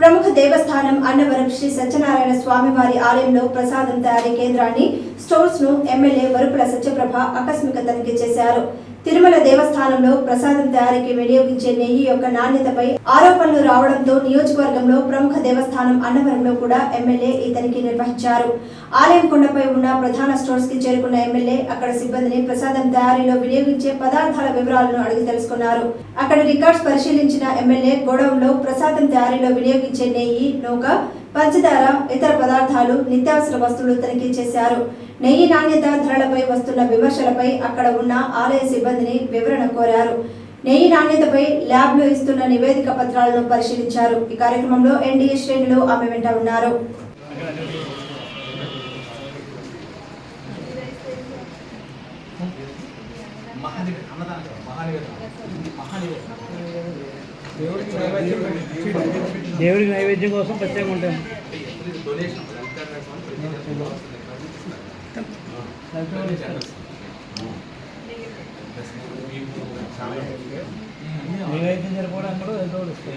ప్రముఖ దేవస్థానం అన్నవరం శ్రీ సత్యనారాయణ స్వామివారి ఆలయంలో ప్రసాదం తయారీ కేంద్రాన్ని స్టోర్స్ను ఎమ్మెల్యే వరుపుల సత్యప్రభ ఆకస్మిక తనిఖీ చేశారు. తిరుమల దేవస్థానంలో ప్రసాదం తయారీకి వినియోగించే నెయ్యి యొక్క నాణ్యతపై ఆరోపణలు రావడంతో నియోజకవర్గంలో ప్రముఖ దేవస్థానం అన్నవరంలో కూడా ఎమ్మెల్యే ఈ తనిఖీ నిర్వహించారు. ఆలయం కొండపై ఉన్న ప్రధాన స్టోర్స్కి చేరుకున్న ఎమ్మెల్యే అక్కడ సిబ్బందిని ప్రసాదం తయారీలో వినియోగించే పదార్థాల వివరాలను అడిగి తెలుసుకున్నారు. అక్కడ రికార్డ్స్ పరిశీలించిన ఎమ్మెల్యే గోడౌన్లో ప్రసాదం తయారీలో వినియోగించే నెయ్యి నూక పంచదార ఇతర పదార్థాలు నిత్యావసర వస్తువులు తనిఖీ చేశారు. నెయ్యి నాణ్యత ధరలపై వస్తున్న విమర్శలపై అక్కడ ఉన్న ఆలయ సిబ్బందిని వివరణ కోరారు. నెయ్యి నాణ్యతపై ల్యాబ్లో ఇస్తున్న నివేదిక పత్రాలను పరిశీలించారు. ఈ కార్యక్రమంలో ఎన్డీఏ శ్రేణులు ఆమె వెంట ఉన్నారు. మహానివేదన అన్నదానం మహానివేదన. మహానివేదన. దేవుడికి నైవేద్యం కోసం ప్రత్యేకంగా ఉంటాం నైవేద్యం సరిపోవడానికి కూడా ఎంతో ఇస్తాం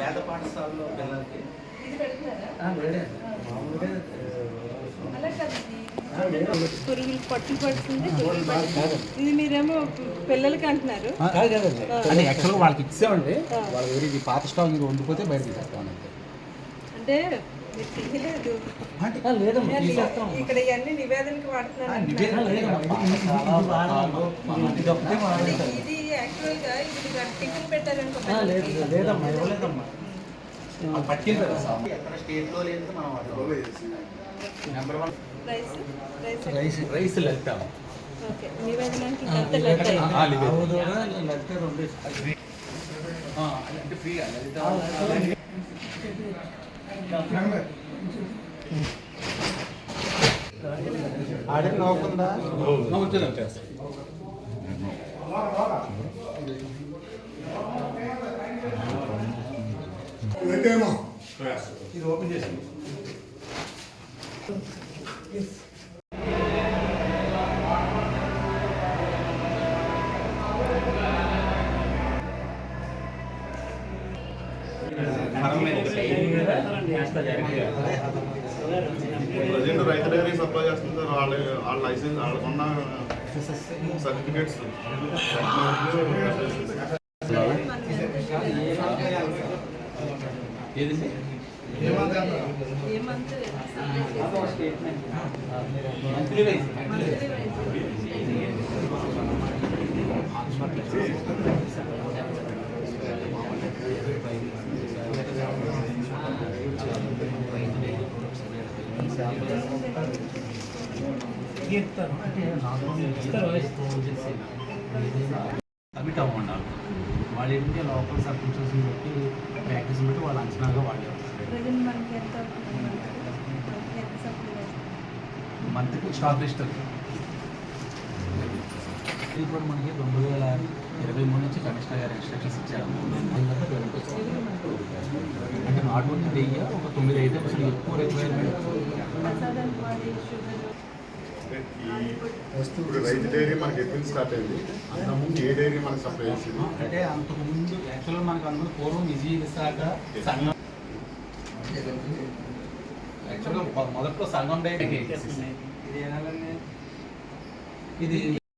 వేద పాఠశాలలో పిల్లలకి. పురుగులు పట్టు పడుతుంది. ఇది మీరేమో పిల్లలకి అంటున్నారు. అంటే యాక్చువల్గా వాళ్ళకి ఇచ్చామండి వాళ్ళ ఇది పాత స్టాక్ మీరు వండిపోతే బయట అంటే ఇక్కడ ఇవన్నీ నివేదనకి వాడుతున్నారు నివేదన అంటే ఇది యాక్చువల్గా ఇది టిఫిన్ పెట్టారనుకో లేదు లేదమ్మా ఇవ్వలేదమ్మా పట్టింది ఎక్కడ స్టేట్లో లేదు మనం నెంబర్ వన్ రైస్ రైస్. రెండు. అంటే ఫ్రీ. ఆడికి నవ్వుకుందా? ఇది ఓపెన్ చేసి. ప్రజెంట్ రైతు డైరీ సప్లై చేస్తుంది సార్. వాళ్ళ వాళ్ళ లైసెన్స్ వాళ్ళకున్న సర్టిఫికేట్స్. ఏదండి? Monthly rice. సబ్మిట్ అవ్వండి వాళ్ళు ఏంటంటే లోపల సర్పంచెస్ని బట్టి ప్రాక్టీస్ బట్టి వాళ్ళు అంచనాగా వాళ్ళు మంత్కి స్టాక్ లిస్ట్ ఇది కూడా మనకి రెండు వేల ఇరవై మూడు నుంచి కమిషనర్ గారు ఇన్స్ట్రక్షన్స్ ఇచ్చారు. అంటే నాట్ ఓన్లీ వెయ్యి ఒక తొమ్మిది ఐటమ్స్ ఎక్కువ రిక్వైర్మెంట్ ఇప్పుడు రైతు డైరీ మనకి ఎప్పుడు స్టార్ట్ అయింది? అంతకుముందు ఏ డైరీ మనకి సప్లై చేసింది? అంటే అంతకుముందు యాక్చువల్గా మనకు అందులో పూర్వం విజయ విశాఖ సంఘం యాక్చువల్గా మొదట్లో సంఘం డైరీ ఇది? ఇది